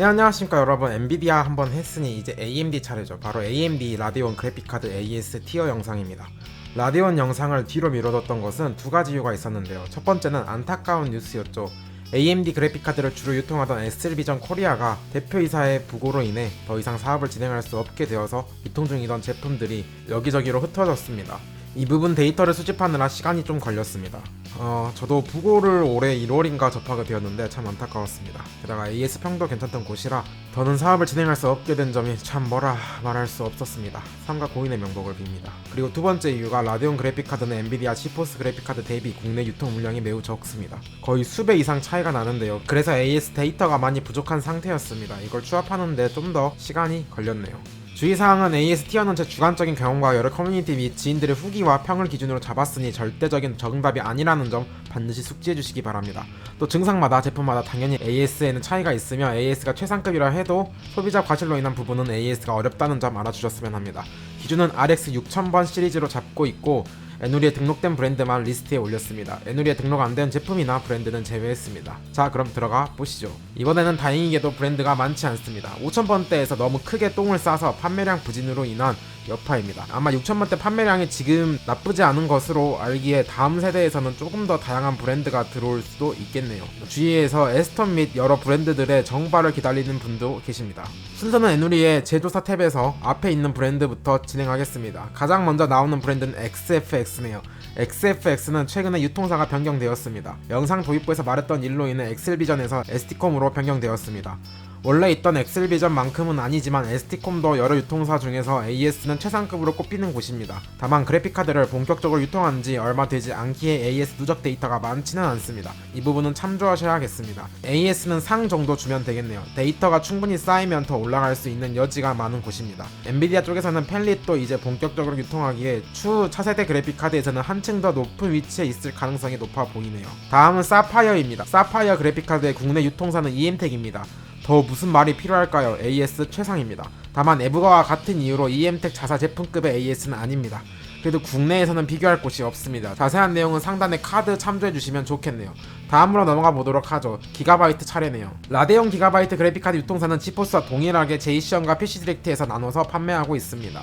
네 안녕하십니까 여러분. 엔비디아 한번 했으니 이제 AMD 차례죠. 바로 AMD 라디온 그래픽카드 AS 티어 영상입니다. 라디온 영상을 뒤로 미뤄뒀던 것은 두 가지 이유가 있었는데요. 첫 번째는 안타까운 뉴스였죠. AMD 그래픽카드를 주로 유통하던 SL비전 코리아가 대표이사의 부고로 인해 더 이상 사업을 진행할 수 없게 되어서 유통 중이던 제품들이 여기저기로 흩어졌습니다 이 부분 데이터를 수집하느라 시간이 좀 걸렸습니다. 어, 저도 부고를 올해 1월인가 접하게 되었는데 참 안타까웠습니다. 게다가 AS 평도 괜찮던 곳이라 더는 사업을 진행할 수 없게 된 점이 참 뭐라 말할 수 없었습니다. 삼가 고인의 명복을 빕니다. 그리고 두 번째 이유가 라디온 그래픽카드는 엔비디아 지포스 그래픽카드 대비 국내 유통 물량이 매우 적습니다. 거의 수배 이상 차이가 나는데요. 그래서 AS 데이터가 많이 부족한 상태였습니다. 이걸 추합하는데 좀 더 시간이 걸렸네요. 주의사항은 AS 티어는 제 주관적인 경험과 여러 커뮤니티 및 지인들의 후기와 평을 기준으로 잡았으니 절대적인 정답이 아니라는 점 반드시 숙지해 주시기 바랍니다. 또 증상마다 제품마다 당연히 AS에는 차이가 있으며 AS가 최상급이라 해도 소비자 과실로 인한 부분은 AS가 어렵다는 점 알아주셨으면 합니다. 기준은 RX 6000번 시리즈로 잡고 있고 에누리에 등록된 브랜드만 리스트에 올렸습니다. 에누리에 등록 안 된 제품이나 브랜드는 제외했습니다. 자, 그럼 들어가 보시죠. 이번에는 다행히게도 브랜드가 많지 않습니다. 5,000번대에서 너무 크게 똥을 싸서 판매량 부진으로 인한 여파입니다. 아마 6천만대 판매량이 지금 나쁘지 않은 것으로 알기에 다음 세대에서는 조금 더 다양한 브랜드가 들어올 수도 있겠네요. 주위에서 에스턴 및 여러 브랜드들의 정발을 기다리는 분도 계십니다. 순서는 에누리의 제조사 탭에서 앞에 있는 브랜드부터 진행하겠습니다. 가장 먼저 나오는 브랜드는 XFX 네요. XFX는 최근에 유통사가 변경되었습니다. 영상 도입부에서 말했던 일로 인해 엑셀비전에서 ST콤으로 변경되었습니다. 원래 있던 엑셀비전만큼은 아니지만 ST콤도 여러 유통사 중에서 AS는 최상급으로 꼽히는 곳입니다. 다만 그래픽카드를 본격적으로 유통한 지 얼마 되지 않기에 AS 누적 데이터가 많지는 않습니다. 이 부분은 참조하셔야겠습니다. AS는 상 정도 주면 되겠네요. 데이터가 충분히 쌓이면 더 올라갈 수 있는 여지가 많은 곳입니다. 엔비디아 쪽에서는 펠릿도 이제 본격적으로 유통하기에 추후 차세대 그래픽카드에서는 한층 더 높은 위치에 있을 가능성이 높아 보이네요. 다음은 사파이어입니다. 사파이어 그래픽카드의 국내 유통사는 EM텍입니다. 더 무슨 말이 필요할까요? AS 최상입니다. 다만 에브가와 같은 이유로 EM텍 자사 제품급의 AS는 아닙니다. 그래도 국내에서는 비교할 곳이 없습니다. 자세한 내용은 상단에 카드 참조해 주시면 좋겠네요. 다음으로 넘어가 보도록 하죠. 기가바이트 차례네요. 라데온 기가바이트 그래픽카드 유통사는 지포스와 동일하게 제이시언과 PC 디렉트에서 나눠서 판매하고 있습니다.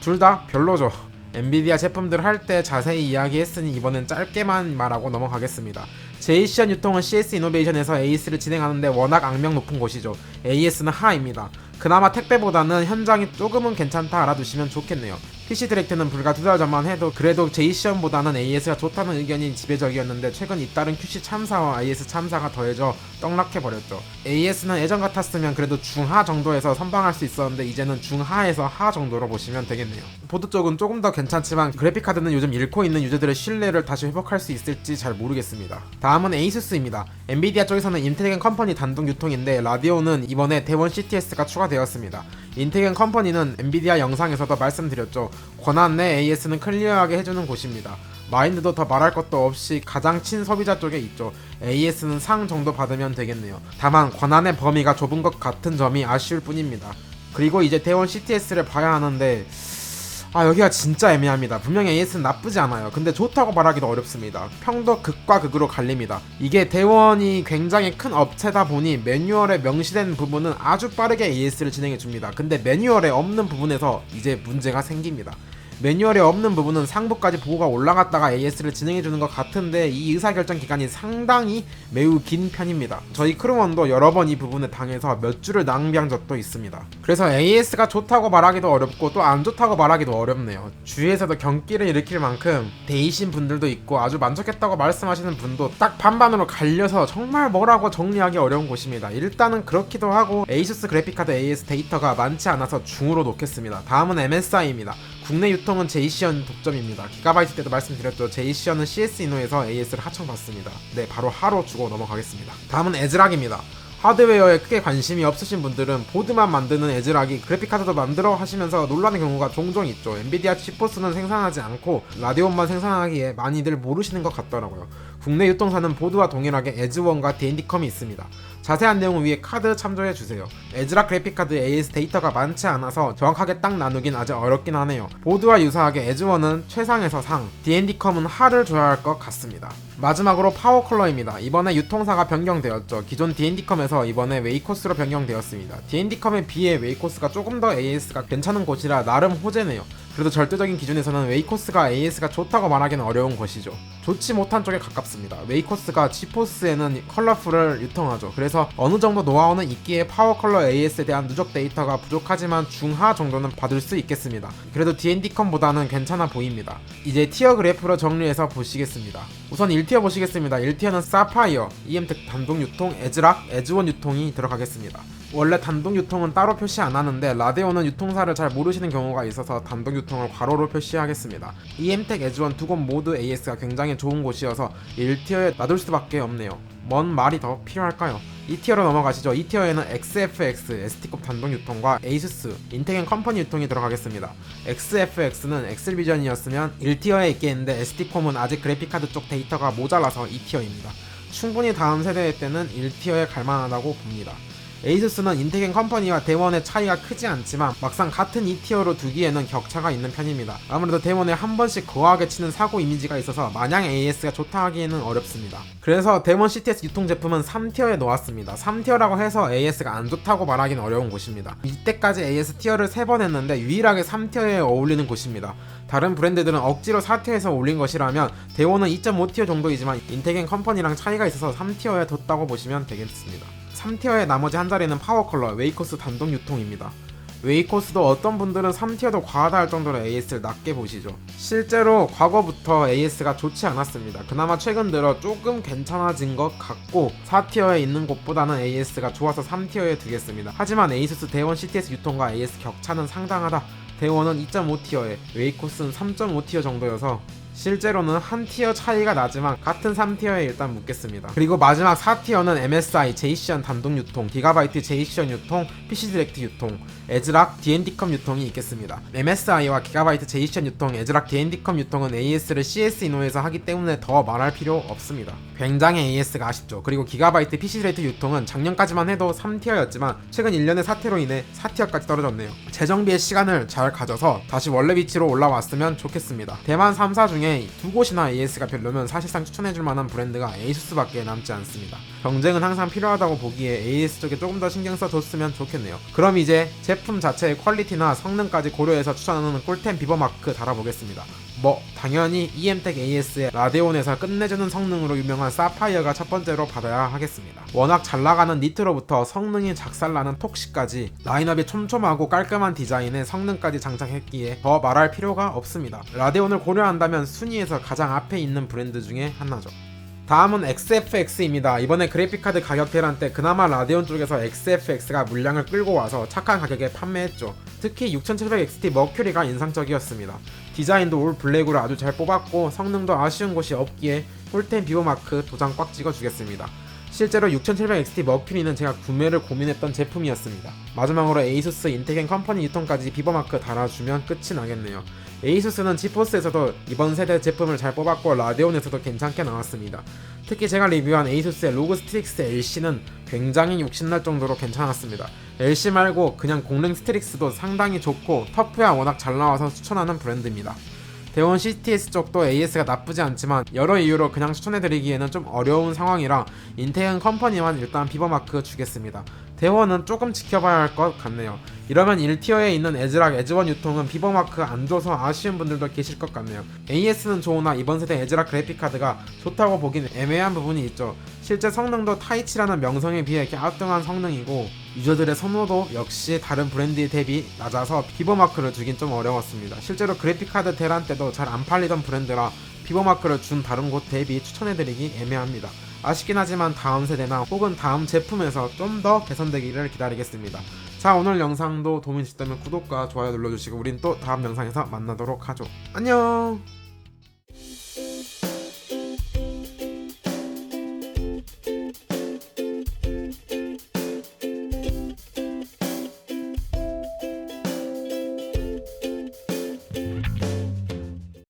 둘 다 별로죠. 엔비디아 제품들 할 때 자세히 이야기했으니 이번엔 짧게만 말하고 넘어가겠습니다. 제이시언 유통은 CS 이노베이션에서 AS를 진행하는데 워낙 악명 높은 곳이죠. AS는 하입니다. 그나마 택배보다는 현장이 조금은 괜찮다 알아두시면 좋겠네요. PC 디렉트는 불과 두 달 전만 해도 그래도 제이시언보다는 AS가 좋다는 의견이 지배적이었는데 최근 잇따른 QC 참사와 AS 참사가 더해져 떡락해버렸죠. AS는 예전 같았으면 그래도 중하 정도에서 선방할 수 있었는데 이제는 중하에서 하 정도로 보시면 되겠네요. 보드 쪽은 조금 더 괜찮지만 그래픽카드는 요즘 잃고 있는 유저들의 신뢰를 다시 회복할 수 있을지 잘 모르겠습니다. 다음은 에이수스입니다. 엔비디아 쪽에서는 인텔겐 컴퍼니 단독 유통인데 라디오는 이번에 대원 CTS가 추가되었습니다. 인텔겐 컴퍼니는 엔비디아 영상에서도 말씀드렸죠. 권한 내 AS는 클리어하게 해주는 곳입니다. 마인드도 더 말할 것도 없이 가장 친 소비자 쪽에 있죠. AS는 상 정도 받으면 되겠네요. 다만 권한의 범위가 좁은 것 같은 점이 아쉬울 뿐입니다. 그리고 이제 대원 CTS를 봐야 하는데 아 여기가 진짜 애매합니다. 분명히 AS는 나쁘지 않아요. 근데 좋다고 말하기도 어렵습니다. 평도 극과 극으로 갈립니다. 이게 대원이 굉장히 큰 업체다 보니 매뉴얼에 명시된 부분은 아주 빠르게 AS를 진행해 줍니다. 근데 매뉴얼에 없는 부분에서 이제 문제가 생깁니다. 매뉴얼에 없는 부분은 상부까지 보고가 올라갔다가 AS를 진행해주는 것 같은데 이 의사결정 기간이 상당히 매우 긴 편입니다. 저희 크루원도 여러 번 이 부분에 당해서 몇 주를 낭비한 적도 있습니다. 그래서 AS가 좋다고 말하기도 어렵고 또 안 좋다고 말하기도 어렵네요. 주위에서도 경기를 일으킬 만큼 데이신 분들도 있고 아주 만족했다고 말씀하시는 분도 딱 반반으로 갈려서 정말 뭐라고 정리하기 어려운 곳입니다. 일단은 그렇기도 하고 에이수스 그래픽카드 AS 데이터가 많지 않아서 중으로 놓겠습니다. 다음은 MSI입니다. 국내 유통은 제이시언 독점입니다. 기가바이트 때도 말씀드렸죠. 제이시언은 CS 이노에서 AS를 하청받습니다. 네, 바로 하로 주고 넘어가겠습니다. 다음은 에즈락입니다. 하드웨어에 크게 관심이 없으신 분들은 보드만 만드는 에즈락이 그래픽카드도 만들어 하시면서 놀라는 경우가 종종 있죠. 엔비디아 치포스는 생산하지 않고 라디온만 생산하기에 많이들 모르시는 것 같더라고요. 국내 유통사는 보드와 동일하게 에즈원과 데인디컴이 있습니다. 자세한 내용은 위에 카드 참조해 주세요. 에즈락 그래픽카드 AS 데이터가 많지 않아서 정확하게 딱 나누긴 아직 어렵긴 하네요. 보드와 유사하게 에즈원은 최상에서 상, D&D컴은 하를 줘야 할 것 같습니다. 마지막으로 파워 컬러입니다. 이번에 유통사가 변경되었죠. 기존 D&D컴에서 이번에 웨이코스로 변경되었습니다. D&D컴에 비해 웨이코스가 조금 더 AS가 괜찮은 곳이라 나름 호재네요. 그래도 절대적인 기준에서는 웨이코스가 AS가 좋다고 말하기는 어려운 것이죠. 좋지 못한 쪽에 가깝습니다. 웨이코스가 지포스에는 컬러풀을 유통하죠. 그래서 어느 정도 노하우는 있기에 파워 컬러 AS에 대한 누적 데이터가 부족하지만 중하 정도는 받을 수 있겠습니다. 그래도 D&D컴보다는 괜찮아 보입니다. 이제 티어 그래프로 정리해서 보시겠습니다. 우선 1티어 보시겠습니다. 1티어는 사파이어, EM텍 단독 유통, 에즈락, 에즈원 유통이 들어가겠습니다. 원래 단독 유통은 따로 표시 안 하는데 라데오는 유통사를 잘 모르시는 경우가 있어서 단독 유통을 괄호로 표시하겠습니다. EM텍 에즈원 두 곳 모두 AS가 굉장히 좋은 곳이어서 1티어에 놔둘 수밖에 없네요. 뭔 말이 더 필요할까요? 2티어로 넘어가시죠. 2티어에는 XFX, ST컵 단독 유통과 에이수스, 인텍앤 컴퍼니 유통이 들어가겠습니다. XFX는 엑셀비전이었으면 1티어에 있겠는데 ST콤은 아직 그래픽카드 쪽 데이터가 모자라서 2티어입니다. 충분히 다음 세대 때는 1티어에 갈만하다고 봅니다. 에이수스는 인텍앤 컴퍼니와 대원의 차이가 크지 않지만 막상 같은 2티어로 두기에는 격차가 있는 편입니다. 아무래도 대원에 한 번씩 거하게 치는 사고 이미지가 있어서 마냥 AS가 좋다 하기에는 어렵습니다. 그래서 대원 CTS 유통 제품은 3티어에 놓았습니다. 3티어라고 해서 AS가 안 좋다고 말하기는 어려운 곳입니다. 이때까지 AS 티어를 3번 했는데 유일하게 3티어에 어울리는 곳입니다. 다른 브랜드들은 억지로 4티어에서 올린 것이라면 대원은 2.5티어 정도이지만 인텍앤 컴퍼니랑 차이가 있어서 3티어에 뒀다고 보시면 되겠습니다. 3티어의 나머지 한 자리는 파워 컬러 웨이코스 단독 유통입니다. 웨이코스도 어떤 분들은 3티어도 과하다 할 정도로 AS를 낮게 보시죠. 실제로 과거부터 AS가 좋지 않았습니다. 그나마 최근 들어 조금 괜찮아진 것 같고 4티어에 있는 곳보다는 AS가 좋아서 3티어에 두겠습니다. 하지만 에이수스 대원 CTS 유통과 AS 격차는 상당하다. 대원은 2.5티어에 웨이코스는 3.5티어 정도여서 실제로는 한 티어 차이가 나지만 같은 3티어에 일단 묻겠습니다. 그리고 마지막 4티어는 MSI, 제이시언 단독 유통, 기가바이트 제이시언 유통, PC 디렉트 유통, 에즈락, D&D컴 유통이 있겠습니다. MSI와 기가바이트 제이시언 유통, 에즈락, D&D컴 유통은 AS를 CS 이노에서 하기 때문에 더 말할 필요 없습니다. 굉장히 AS가 아쉽죠. 그리고 기가바이트 PC 디렉트 유통은 작년까지만 해도 3티어였지만 최근 1년의 사태로 인해 4티어까지 떨어졌네요. 재정비의 시간을 잘 가져서 다시 원래 위치로 올라왔으면 좋겠습니다. 대만 3사 중에 두 곳이나 AS가 별로면 사실상 추천해줄 만한 브랜드가 에이수스밖에 남지 않습니다. 경쟁은 항상 필요하다고 보기에 AS 쪽에 조금 더 신경 써줬으면 좋겠네요. 그럼 이제 제품 자체의 퀄리티나 성능까지 고려해서 추천하는 꿀템 비버마크 달아보겠습니다. 뭐 당연히 EM텍 AS의 라데온에서 끝내주는 성능으로 유명한 사파이어가 첫 번째로 받아야 하겠습니다. 워낙 잘 나가는 니트로부터 성능이 작살나는 톡시까지 라인업이 촘촘하고 깔끔한 디자인에 성능까지 장착했기에 더 말할 필요가 없습니다. 라데온을 고려한다면 순위에서 가장 앞에 있는 브랜드 중에 하나죠. 다음은 XFX입니다. 이번에 그래픽카드 가격 대란 때 그나마 라데온 쪽에서 XFX가 물량을 끌고 와서 착한 가격에 판매했죠. 특히 6700XT 머큐리가 인상적이었습니다. 디자인도 올 블랙으로 아주 잘 뽑았고 성능도 아쉬운 곳이 없기에 꿀템 비보마크 도장 꽉 찍어주겠습니다. 실제로 6700XT 머큐리는 제가 구매를 고민했던 제품이었습니다. 마지막으로 에이수스 인텍앤 컴퍼니 유통까지 비버마크 달아주면 끝이 나겠네요. 에이수스는 지포스에서도 이번 세대 제품을 잘 뽑았고 라데온에서도 괜찮게 나왔습니다. 특히 제가 리뷰한 에이수스의 로그 스트릭스 LC는 굉장히 욕심날 정도로 괜찮았습니다. LC 말고 그냥 공랭 스트릭스도 상당히 좋고 터프야 워낙 잘 나와서 추천하는 브랜드입니다. 대원 CTS 쪽도 AS가 나쁘지 않지만 여러 이유로 그냥 추천해드리기에는 좀 어려운 상황이라 인테은 컴퍼니만 일단 비버마크 주겠습니다. 대원은 조금 지켜봐야 할 것 같네요. 이러면 1티어에 있는 에즈락 에즈원 유통은 비버마크 안 줘서 아쉬운 분들도 계실 것 같네요. AS는 좋으나 이번 세대 에즈락 그래픽카드가 좋다고 보긴 애매한 부분이 있죠. 실제 성능도 타이치라는 명성에 비해 갸우뚱한 성능이고 유저들의 선호도 역시 다른 브랜드 대비 낮아서 비버마크를 주긴 좀 어려웠습니다. 실제로 그래픽카드 대란 때도 잘 안 팔리던 브랜드라 비버마크를 준 다른 곳 대비 추천해드리기 애매합니다. 아쉽긴 하지만 다음 세대나 혹은 다음 제품에서 좀 더 개선되기를 기다리겠습니다. 자 오늘 영상도 도움이 되셨다면 구독과 좋아요 눌러주시고 우린 또 다음 영상에서 만나도록 하죠. 안녕